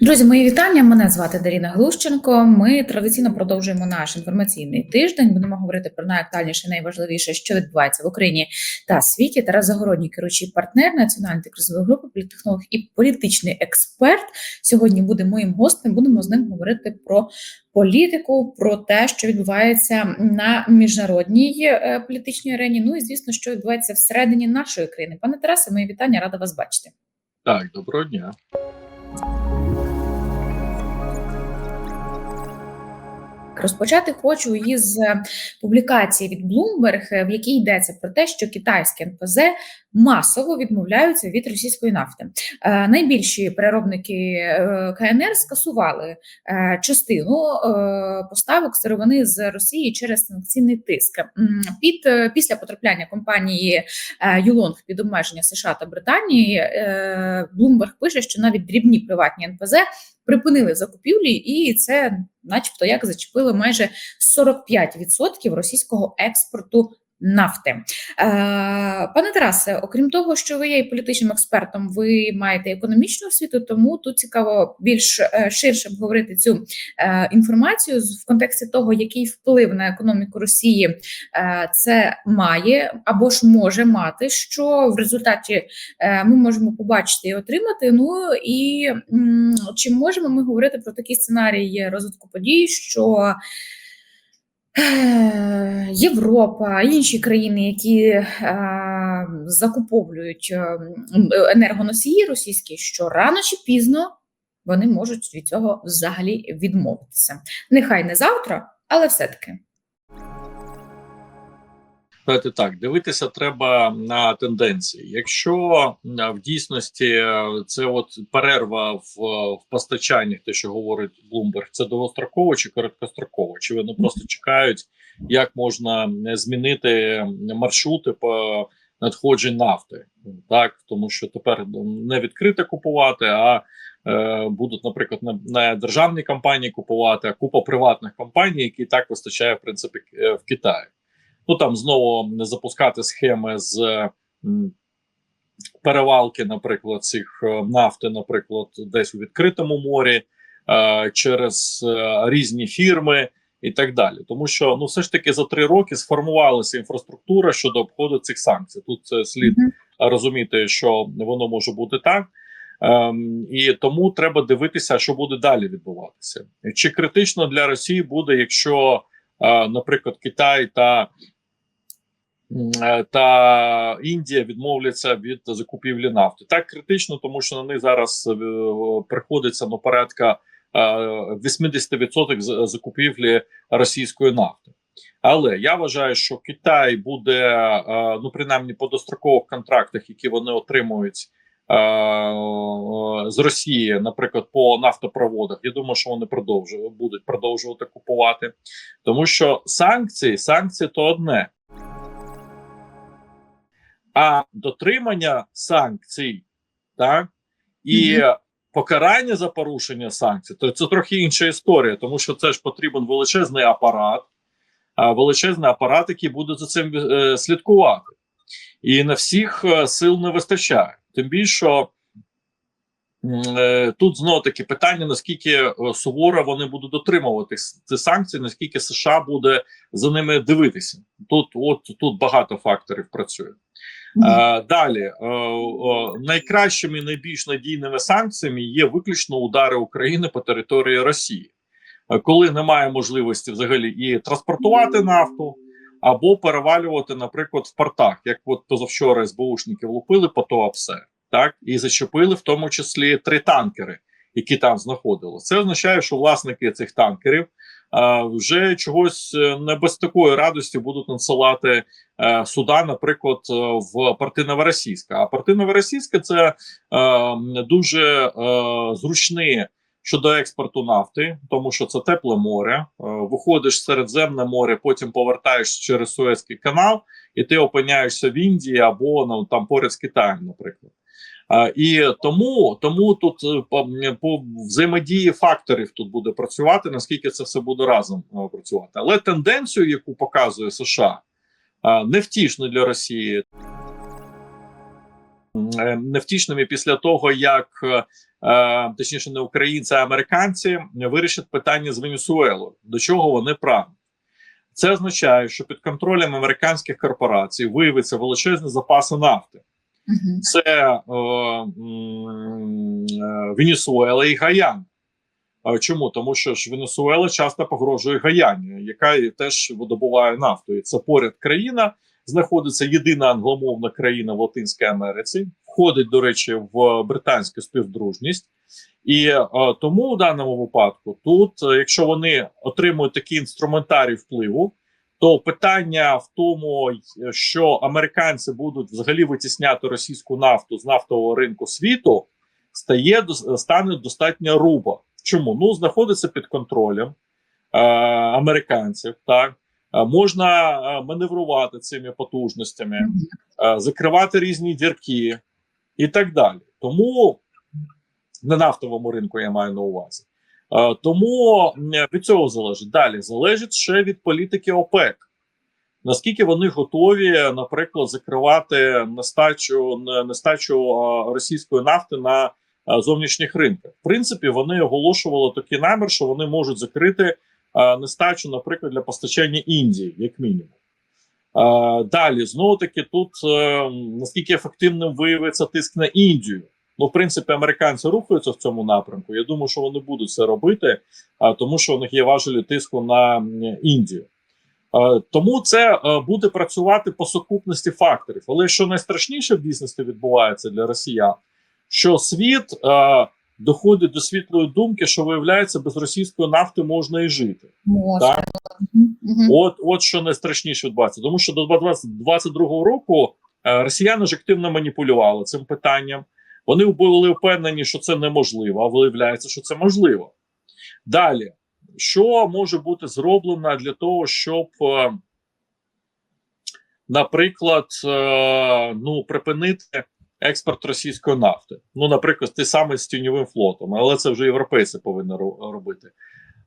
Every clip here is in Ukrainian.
Друзі, мої вітання. Мене звати Даріна Глущенко. Ми традиційно продовжуємо наш інформаційний тиждень. Будемо говорити про найактуальніше, найважливіше, що відбувається в Україні та світі. Тарас Загородній, керуючий партнер національної кризової групи, політтехнолог і політичний експерт. Сьогодні буде моїм гостем. Будемо з ним говорити про політику, про те, що відбувається на міжнародній е, політичній арені. Ну і звісно, що відбувається всередині нашої країни. Пане Тарасе, мої вітання, рада вас бачити. Так, доброго дня. Розпочати хочу із е, публікації від Bloomberg, е, в якій йдеться про те, що китайські НПЗ масово відмовляються від російської нафти. Е, найбільші переробники КНР скасували частину поставок сировини з Росії через санкційний тиск. Під після потрапляння компанії Юлонг під обмеження США та Британії. Bloomberg пише, що навіть дрібні приватні НПЗ припинили закупівлі, і це, начебто, як зачепили майже 45% російського експорту. Нафти, Е, пане Тарасе, окрім того, що ви є політичним експертом, ви маєте економічну освіту, тому тут цікаво більш е, ширше обговорити цю е, інформацію в контексті того, який вплив на економіку Росії це має або ж може мати, що в результаті ми можемо побачити і отримати. Ну і чи можемо ми говорити про такий сценарій розвитку подій, що Європа, інші країни, які е, закуповують е, енергоносії російські, що рано чи пізно вони можуть від цього взагалі відмовитися. Нехай не завтра, але все-таки. Давайте так, дивитися треба на тенденції. Якщо в дійсності е, це от перерва в, в постачанні, те, що говорить Bloomberg, це довгостроково чи короткостроково? Чи вони просто чекають, як можна е, змінити маршрути по надходжень нафти? Так, тому що тепер не відкрите купувати, а е, будуть, наприклад, не, не державні компанії купувати, а купа приватних компаній, які так вистачає в принципі е, в Китаї. Ну там знову не запускати схеми з перевалки, наприклад, цих е, нафти, наприклад, десь у відкритому морі е, через е, різні фірми і так далі. Тому що ну все ж таки за три роки сформувалася інфраструктура щодо обходу цих санкцій. Тут слід Мгм. розуміти, що воно може бути так. Ем, і тому треба дивитися, що буде далі відбуватися. Чи критично для Росії буде, якщо, наприклад, Китай та е, та Індія відмовляться від закупівлі нафти. Так критично, тому що на них зараз е, приходиться ну, порядка е, 80% з- закупівлі російської нафти. Але я вважаю, що Китай буде е, ну принаймні по дострокових контрактах, які вони отримують е, з Росії, наприклад, по нафтопроводах. Я думаю, що вони продовжують будуть продовжувати купувати, тому що санкції, санкції то одне. А дотримання санкцій, так і Мгм. покарання за порушення санкцій, то це трохи інша історія, тому що це ж потрібен величезний апарат, величезний апарат, який буде за цим е, слідкувати, і на всіх е, сил не вистачає. Тим більше е, тут знову таки питання: наскільки е, суворо вони будуть дотримувати ці санкції, наскільки США буде за ними дивитися. Тут от тут багато факторів працює. Е, далі е, е, найкращими і найбільш надійними санкціями є виключно удари України по території Росії, Е, коли немає можливості взагалі і транспортувати нафту. Або перевалювати, наприклад, в портах, як от позавчора СБУшники влупили по ТОАПСЕ, так і зачепили в тому числі три танкери, які там знаходилися. Це означає, що власники цих танкерів а, вже чогось е, не без такої радості будуть надсилати е, суда, наприклад, е, в порти Новоросійська. А порти Новоросійська це е, дуже е, зручні щодо експорту нафти, тому що це тепле море. Е, виходиш в Середземне море, потім повертаєш через Суецький канал, і ти опиняєшся в Індії або ну, там поряд з Китаєм, наприклад. Е, і тому тому тут е, по, по взаємодії факторів тут буде працювати, наскільки це все буде разом працювати. Але тенденцію, яку показує США, невтішно для Росії. Е, невтішними після того, як е, точніше не українці, а американці вирішать питання з Венесуелою, до чого вони прагнуть. Це означає, що під контролем американських корпорацій виявиться величезні запаси нафти. Мгм. Це е, е, Венесуела і Гаян. Чому? Тому що ж Венесуела часто погрожує Гаяні, яка теж видобуває нафту. І це поряд країна, знаходиться єдина англомовна країна в Латинській Америці, входить, до речі, в британську співдружність. І е, тому у даному випадку, тут, е, якщо вони отримують такий інструментарій впливу, то питання в тому, е, що американці будуть взагалі витісняти російську нафту з нафтового ринку світу, стає стане достатньо руба. Чому? Ну, знаходиться під контролем е, американців, так Е, можна е, маневрувати цими потужностями, е, закривати різні дірки і так далі. Тому на нафтовому ринку я маю на увазі. Е, Тому від цього залежить. Далі залежить ще від політики ОПЕК. Наскільки вони готові, наприклад, закривати нестачу, нестачу е, російської нафти на е, зовнішніх ринках? В принципі, вони оголошували такий намір, що вони можуть закрити е, нестачу, наприклад, для постачання Індії, як мінімум. Е, Далі знову таки тут е, наскільки ефективним виявиться тиск на Індію. Ну, в принципі, американці рухаються в цьому напрямку. Я думаю, що вони будуть це робити, тому що у них є важелі тиску на Індію. Е, Тому це е, буде працювати по сукупності факторів. Але що найстрашніше в дійсності відбувається для росіян, що світ е, доходить до світлої думки, що виявляється, без російської нафти можна і жити. Можна. Так? Мгм. От, от що найстрашніше відбувається, тому що до 2022 року е, росіяни ж активно маніпулювали цим питанням. Вони були впевнені, що це неможливо, а виявляється, що це можливо. Далі, що може бути зроблено для того, щоб, е, наприклад, е, ну, припинити експорт російської нафти? Ну, наприклад, ти саме з тіньовим флотом, але це вже європейці повинні робити.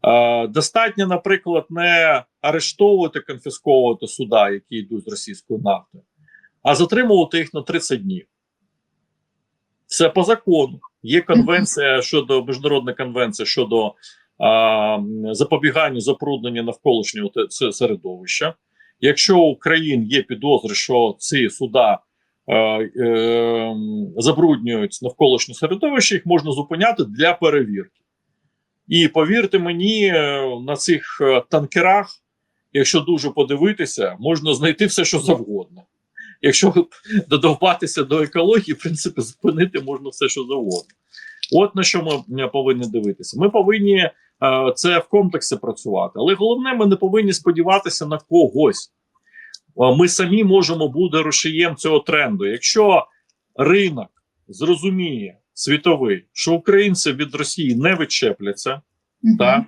Е, достатньо, наприклад, не арештовувати, конфісковувати суда, які йдуть з російської нафти, а затримувати їх на 30 днів. Це по закону. Є конвенція щодо міжнародна конвенція щодо а, запобігання забруднення навколишнього середовища. Якщо у країн є підозри, що ці суда забруднюють навколишнє середовище, їх можна зупиняти для перевірки. І повірте мені, е, на цих е, танкерах, якщо дуже подивитися, можна знайти все, що завгодно. Якщо додовбатися до екології, в принципі, зупинити можна все, що завгодно. От на що ми е, повинні дивитися. Ми повинні е, це в комплексі працювати, але головне, ми не повинні сподіватися на когось. Ми самі можемо бути рушієм цього тренду. Якщо ринок зрозуміє світовий, що українці від Росії не відчепляться, Мгм. так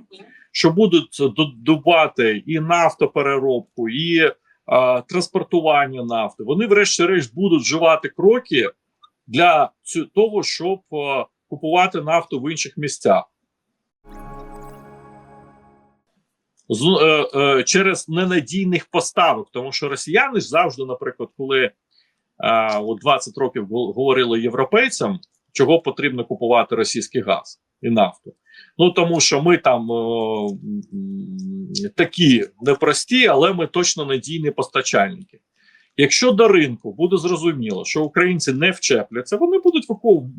що будуть додувати і нафтопереробку, і е, транспортування нафти. Вони, врешті-решт, будуть вживати кроки для того, щоб е, купувати нафту в інших місцях. З, е, е, через ненадійних поставок, тому що росіяни ж завжди, наприклад, коли е, от 20 років говорили європейцям, чого потрібно купувати російський газ і нафту. Ну тому що ми там е, такі непрості, але ми точно надійні постачальники. Якщо до ринку буде зрозуміло, що українці не вчепляться, вони будуть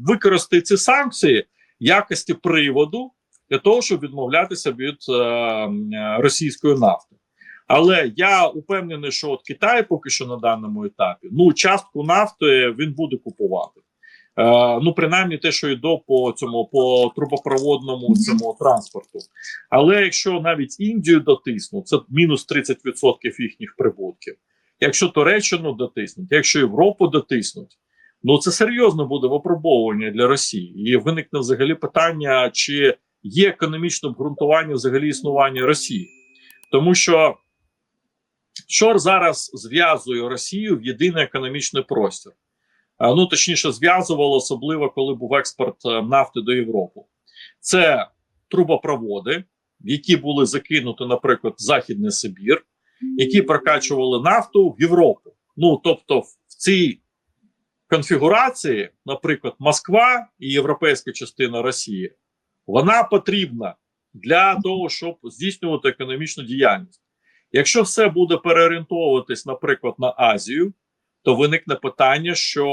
використати ці санкції якості приводу для того, щоб відмовлятися від е, російської нафти. Але я упевнений, що от Китай поки що на даному етапі ну частку нафти він буде купувати. Е, ну, принаймні, те, що йде по цьому по трубопроводному цьому транспорту. Але якщо навіть Індію дотиснуть, це мінус 30% їхніх прибутків. Якщо Туреччину дотиснуть, якщо Європу дотиснуть, ну це серйозно буде випробовування для Росії. І виникне взагалі питання, чи є економічне обґрунтування взагалі існування Росії, тому що що зараз зв'язує Росію в єдиний економічний простір. Ну точніше, зв'язувало особливо, коли був експорт е, нафти до Європи. Це трубопроводи, які були закинуті, наприклад, в Західний Сибір, які прокачували нафту в Європу. Ну тобто, в цій конфігурації, наприклад, Москва і європейська частина Росії, вона потрібна для того, щоб здійснювати економічну діяльність. Якщо все буде переорієнтовуватись, наприклад, на Азію, то виникне питання, що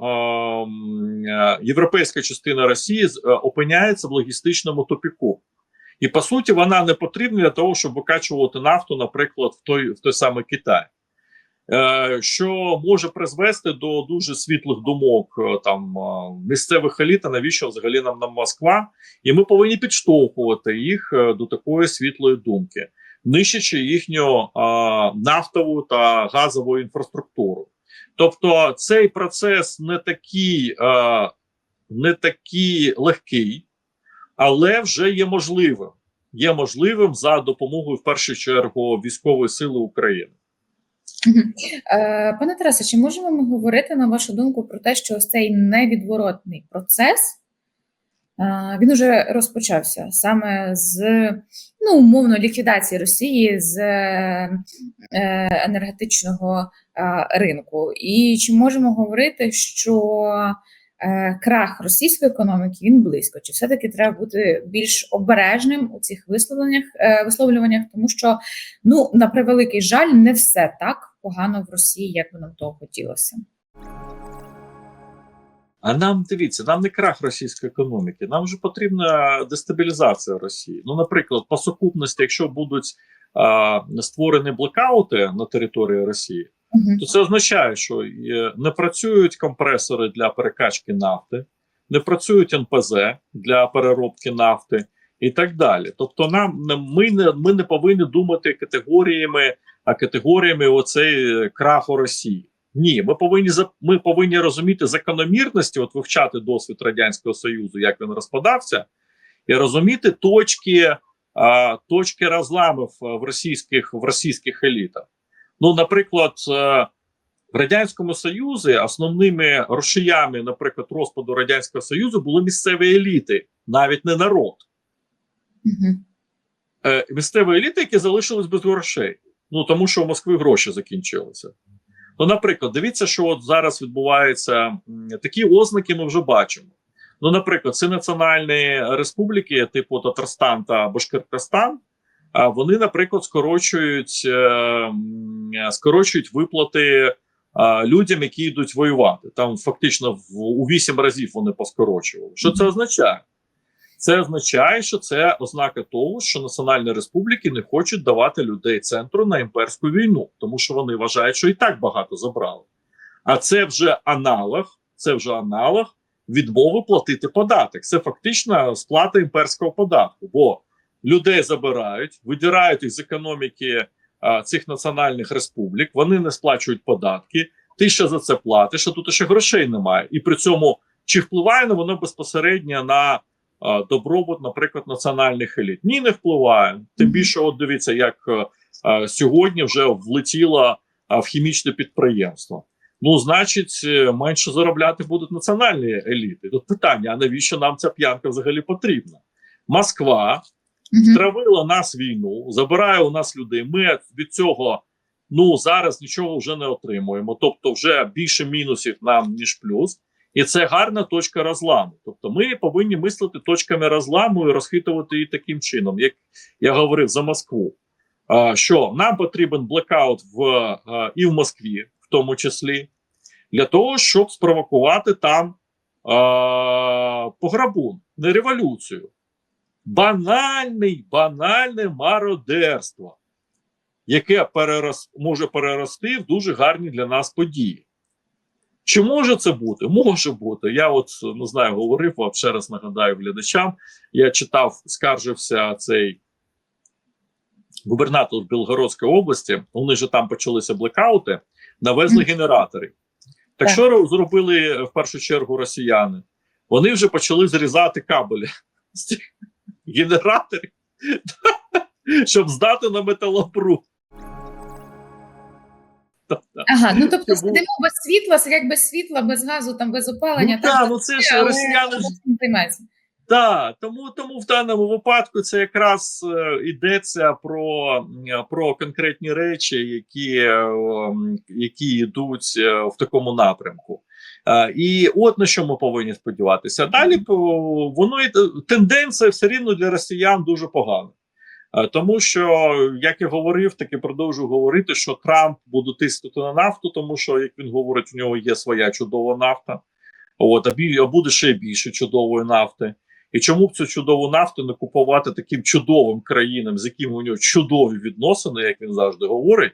ем, е, європейська частина Росії е, опиняється в логістичному тупіку. І по суті, вона не потрібна для того, щоб викачувати нафту, наприклад, в той, в той самий Китай. Е, що може призвести до дуже світлих думок е, там е, місцевих еліт, а навіщо взагалі нам на Москва? І ми повинні підштовхувати їх до такої світлої думки, нищачи їхню е, нафтову та газову інфраструктуру. Тобто цей процес не такий, е, не такий легкий, але вже є можливим. Є можливим за допомогою в першу чергу військової сили України. Е, Пане Тарасе, чи можемо ми говорити, на вашу думку, про те, що ось цей невідворотний процес е, він уже розпочався саме з ну, умовно ліквідації Росії з е, енергетичного ринку? І чи можемо говорити, що крах російської економіки він близько? Чи все-таки треба бути більш обережним у цих висловленнях, висловлюваннях, тому що Ну, на превеликий жаль, не все так погано в Росії, як би нам того хотілося. А нам дивіться, нам не крах російської економіки, нам вже потрібна дестабілізація Росії. Ну, наприклад, по сукупності, якщо будуть а, створені блекаути на території Росії, Мгм. то це означає, що е, не працюють компресори для перекачки нафти, не працюють НПЗ для переробки нафти і так далі. Тобто, нам ми не ми не повинні думати категоріями, а категоріями оцей е, краху Росії. Ні, ми повинні ми повинні розуміти закономірності, от вивчати досвід радянського союзу, як він розпадався, і розуміти точки, а, точки розламів в російських в російських елітах. Ну, наприклад, е, в радянському союзі основними рушіями, наприклад, розпаду радянського союзу були місцеві еліти, навіть не народ. Мгм. Е, місцеві еліти, які залишились без грошей. Ну тому що у Москви гроші закінчилися. Ну, наприклад, дивіться, що от зараз відбувається такі ознаки. Ми вже бачимо. Ну, наприклад, ці національні республіки, типу Татарстан та Башкортостан, вони, наприклад, скорочують, е, скорочують виплати людям, які йдуть воювати. Там фактично в у вісім разів вони поскорочували. Що це означає? Це означає, що це ознака того, що національні республіки не хочуть давати людей центру на імперську війну, тому що вони вважають, що і так багато забрали. А це вже аналог, це вже аналог відмови платити податок. Це фактично сплата імперського податку, бо людей забирають, видирають їх з економіки а, цих національних республік. Вони не сплачують податки. Ти ще за це платиш, а тут ще грошей немає. І при цьому чи впливає на воно безпосередньо на добробут, наприклад, національних еліт? Ні, не впливає. Тим більше, от дивіться, як е, сьогодні вже влетіло в хімічне підприємство. Ну, значить, е, менше заробляти будуть національні еліти. Тут питання: а навіщо нам ця п'янка взагалі потрібна? Москва втравила нас війну, забирає у нас людей. Ми від цього ну зараз нічого вже не отримуємо. Тобто, вже більше мінусів нам ніж плюс, і це гарна точка розламу. Тобто, ми повинні мислити точками розламу і розхитувати її таким чином, як я говорив за Москву. Що нам потрібен блекаут в і в Москві, в тому числі, для того, щоб спровокувати там пограбун, не революцію банальний, банальне мародерство, яке перерос, може перерости в дуже гарні для нас події. Чи може це бути? Може бути. Я от не знаю, говорив вам ще раз нагадаю глядачам. Я читав, скаржився цей губернатор Білгородської області. Вони ж там почалися блекаути, навезли генератори. Так Так. що зробили в першу чергу росіяни? Вони вже почали зрізати кабелі з цих генераторів, щоб здати на металопруд. Ага, ну тобто сидимо без світла, як без світла, без газу, там без опалення. Ну, так, ну це ж росіяни. Так, тому тому в даному випадку це якраз е, йдеться про, про конкретні речі, які, е, які йдуть е, в такому напрямку. І от на що ми повинні сподіватися. Далі воно тенденція все рівно для росіян дуже погана. Е, Тому що, як я говорив, так і продовжую говорити, що Трамп буде тиснути на нафту, тому що, як він говорить, в нього є своя чудова нафта. От, а, буде ще більше чудової нафти. І чому б цю чудову нафту не купувати таким чудовим країнам, з якими у нього чудові відносини, як він завжди говорить.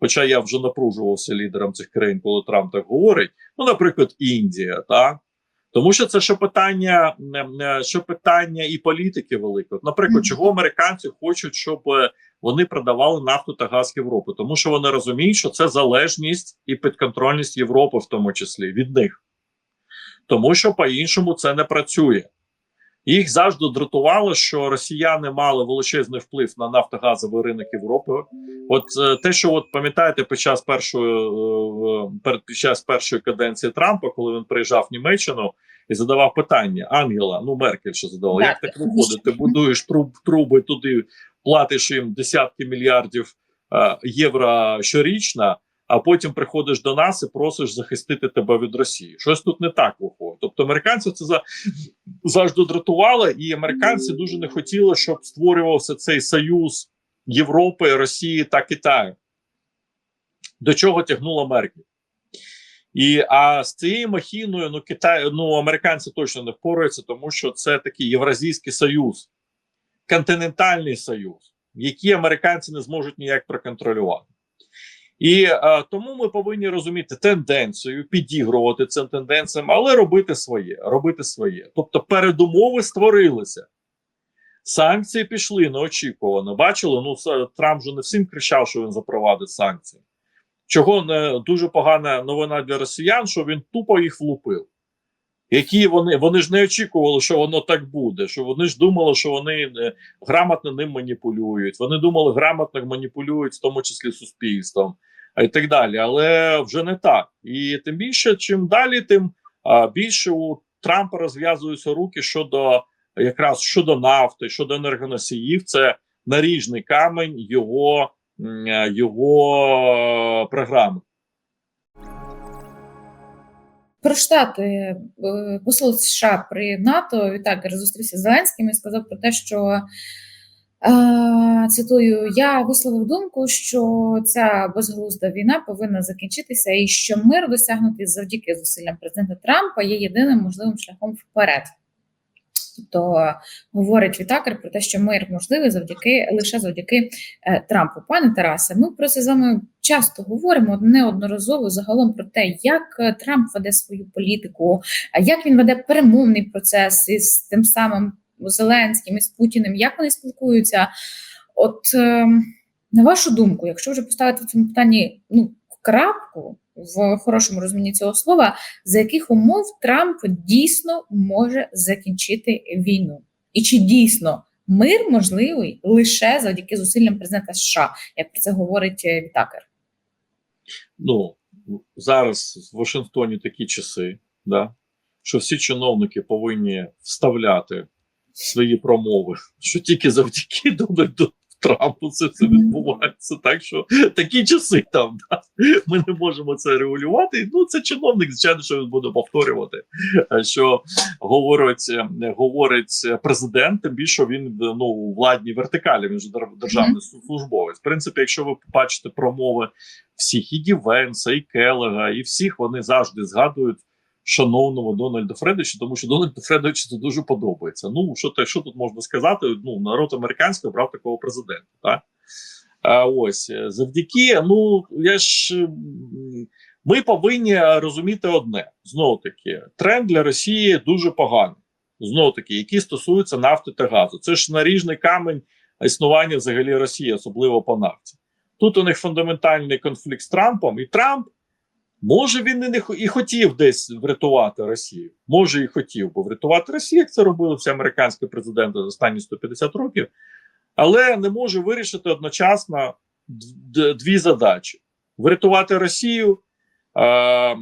Хоча я вже напружувався лідером цих країн, коли Трамп так говорить. Ну, наприклад, Індія, так тому що це ще питання, ще питання і політики велике. От, Наприклад, чого американці хочуть, щоб е, вони продавали нафту та газ Європи, тому що вони розуміють, що це залежність і підконтрольність Європи, в тому числі від них, тому що по-іншому це не працює. Їх завжди дратувало, що росіяни мали величезний вплив на нафтогазовий ринок Європи. От е, те, що от пам'ятаєте, під час першої е, перед під час першої каденції Трампа, коли він приїжджав в Німеччину і задавав питання Ангела, ну Меркель що задавала, як так виходить? Ти будуєш труб труби туди, платиш їм десятки мільярдів е, євро щорічно. А потім приходиш до нас і просиш захистити тебе від Росії. Щось тут не так виходить. Тобто американців це за завжди дратувало, і американці дуже не хотіли, щоб створювався цей союз Європи, Росії та Китаю. До чого тягнула Меркель. І а з цією махіною ну Китай, ну американці точно не впораються, тому що це такий Євразійський союз, континентальний союз, який американці не зможуть ніяк проконтролювати. І е, тому ми повинні розуміти тенденцію, підігрувати цим тенденціям, але робити своє, робити своє. Тобто передумови створилися. Санкції пішли неочікувано. Бачили, ну Трамп же не всім кричав, що він запровадить санкції. Чого не дуже погана новина для росіян, що він тупо їх влупив. Які вони вони ж не очікували, що воно так буде. Що вони ж думали, що вони е, грамотно ним маніпулюють. Вони думали, грамотно маніпулюють, в тому числі суспільством, і так далі. Але вже не так. І тим більше, чим далі, тим більше у Трампа розв'язуються руки щодо якраз щодо нафти, щодо енергоносіїв. Це наріжний камень його, його програми. Про штати е, посол США при НАТО Вітакер зустрівся з Зеленським і сказав про те, що цитую: я висловив думку, що ця безглузда війна повинна закінчитися, і що мир досягнутий завдяки зусиллям президента Трампа є єдиним можливим шляхом вперед. Тобто говорить Вітакер про те, що мир можливий завдяки лише завдяки е, Трампу. Пане Тарасе, ми про це з вами часто говоримо неодноразово загалом про те, як е, Трамп веде свою політику, як він веде перемовний процес із тим самим Зеленським і з Путіним, як вони спілкуються. От е, на вашу думку, якщо вже поставити в цьому питанні ну крапку в хорошому розумінні цього слова, за яких умов Трамп дійсно може закінчити війну, і чи дійсно мир можливий лише завдяки зусиллям президента США, як про це говорить е, Вітакер? ну зараз в Вашингтоні такі часи, да, що всі чиновники повинні вставляти свої промови, що тільки завдяки Дональду Трампу це все відбувається. Так що такі часи там да, ми не можемо це регулювати. Ну це чиновник, звичайно, що він буде повторювати, е, що говорить, е, говорить президент, тим більше він ну у владній вертикалі. Він ж дер- державний службовець. В принципі, якщо ви побачите промови всіх і Дівенса, і Келега, і всіх вони завжди згадують шановного Дональда Фредовича, тому що Дональду Фредовичу це дуже подобається. Ну що те, що тут можна сказати? Ну народ американський обрав такого президента. Так? А ось е, завдяки, ну я ж ми повинні розуміти одне: знову таки, тренд для Росії дуже поганий. Знову таки, які стосуються нафти та газу. Це ж наріжний камень існування взагалі Росії, особливо по нафті. Тут у них фундаментальний конфлікт з Трампом, і Трамп може він і не і хотів десь врятувати Росію. Може і хотів би врятувати Росію, як це робили всі американські президенти за останні 150 років, але не може вирішити одночасно дві задачі: врятувати Росію, е,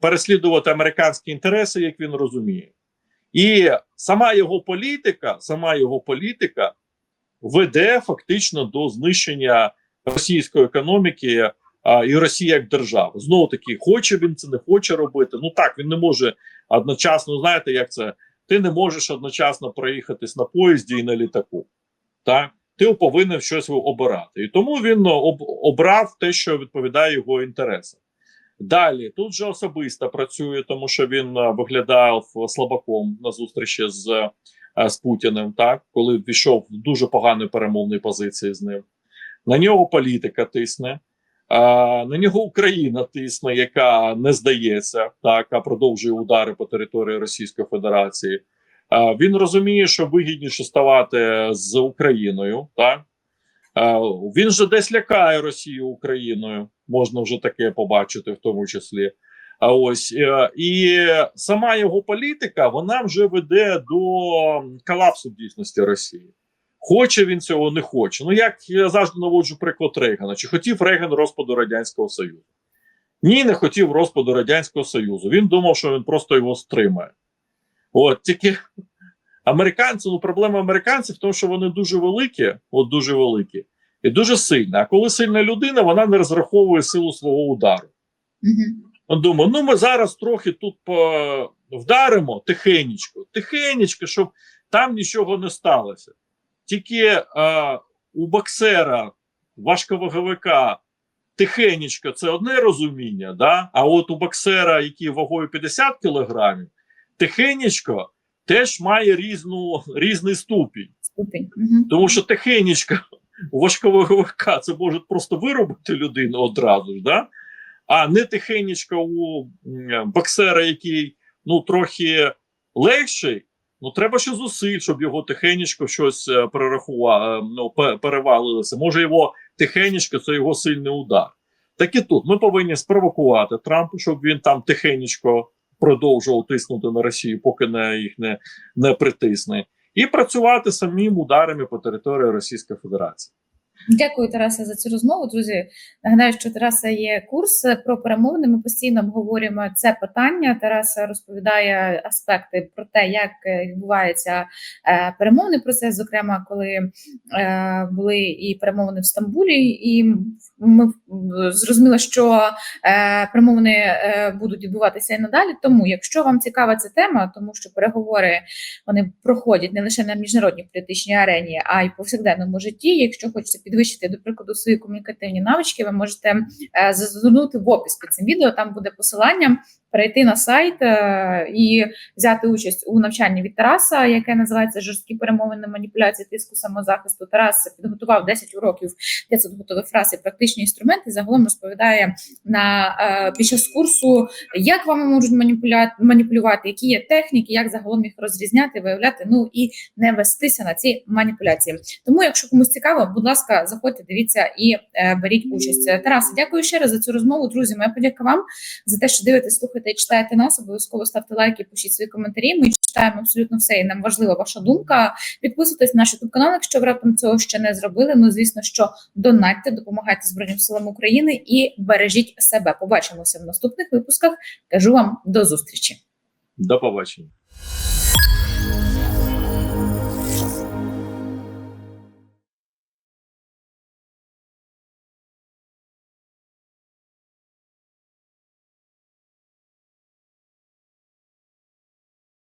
переслідувати американські інтереси, як він розуміє. І сама його політика, сама його політика веде фактично до знищення російської економіки і Росія як держава. Знову таки, хоче він це не хоче робити. Ну так він не може одночасно. Знаєте, як це? Ти не можеш одночасно проїхатись на поїзді і на літаку. Так, ти повинен щось обирати. І тому він об, обрав те, що відповідає його інтересам. Далі тут же особисто працює, тому що він е, виглядав слабаком на зустрічі з, е, з Путіним, так коли війшов в дуже поганої перемовної позиції з ним. На нього політика тисне, на нього Україна тисне, яка не здається, так а продовжує удари по території Російської Федерації. Він розуміє, що вигідніше ставати з Україною, так Він же десь лякає Росію Україною, можна вже таке побачити, в тому числі. А ось е, і сама його політика вона вже веде до колапсу дійсності Росії. Хоче він цього, не хоче. Ну як я завжди наводжу приклад Рейгана. Чи хотів Рейган розпаду Радянського Союзу? Ні, не хотів розпаду Радянського Союзу. Він думав, що він просто його стримає. От тільки американці, ну проблема американців в тому, що вони дуже великі, от дуже великі, і дуже сильні. А коли сильна людина, вона не розраховує силу свого удару. Он думає, ну ми зараз трохи тут по... вдаримо тихенечко, тихенечко, щоб там нічого не сталося. Тільки е, у боксера, важковаговика, тихенечко це одне розуміння, да? а от у боксера, який вагою 50 кілограмів, тихенечко теж має різну, різний ступінь. Ступінь. Угу. Тому що тихенечко у важковаговика це може просто виробити людину одразу ж, да? а не тихенечко у боксера, який ну трохи легший. Ну, треба ще зусиль, щоб його тихенечко щось е, перерахувало, ну, перевалилося. Може, його тихенечко це його сильний удар. Так і тут ми повинні спровокувати Трампа, щоб він там тихенечко продовжував тиснути на Росію, поки не їх не, не притисне, і працювати самим ударами по території Російської Федерації. Дякую, Тарасе, за цю розмову. Друзі, нагадаю, що Тараса є курс про перемовини. Ми постійно обговорюємо це питання. Тарас розповідає аспекти про те, як відбувається е, перемовний процес, зокрема, коли е, були і перемовини в Стамбулі, і ми зрозуміли, що е, перемовини будуть відбуватися і надалі. Тому, якщо вам цікава ця тема, тому що переговори вони проходять не лише на міжнародній політичній арені, а й повсякденному житті. Якщо хочете підвищити, до прикладу, свої комунікативні навички, ви можете е, зазирнути в опис під цим відео. Там буде посилання. Перейти на сайт е, і взяти участь у навчанні від Тараса, яке називається жорсткі перемовини маніпуляції тиску самозахисту. Тарас підготував 10 уроків 500 готових фраз і практичні інструменти. Загалом розповідає на е, під час курсу, як вами можуть маніпулювати, які є техніки, як загалом їх розрізняти, виявляти. Ну і не вестися на ці маніпуляції. Тому, якщо комусь цікаво, будь ласка, заходьте, дивіться і е, беріть участь. Тарас, дякую ще раз за цю розмову. Друзі, моя подяка вам за те, що дивитесь, слухаєте і читаєте нас. Обов'язково ставте лайки, пишіть свої коментарі. Ми читаємо абсолютно все, і нам важлива ваша думка. Підписуйтесь на наш youtube канал, якщо ви раптом цього ще не зробили. Ну звісно, що донатьте, допомагайте Збройним силам України і бережіть себе. Побачимося в наступних випусках. Кажу вам до зустрічі. До побачення.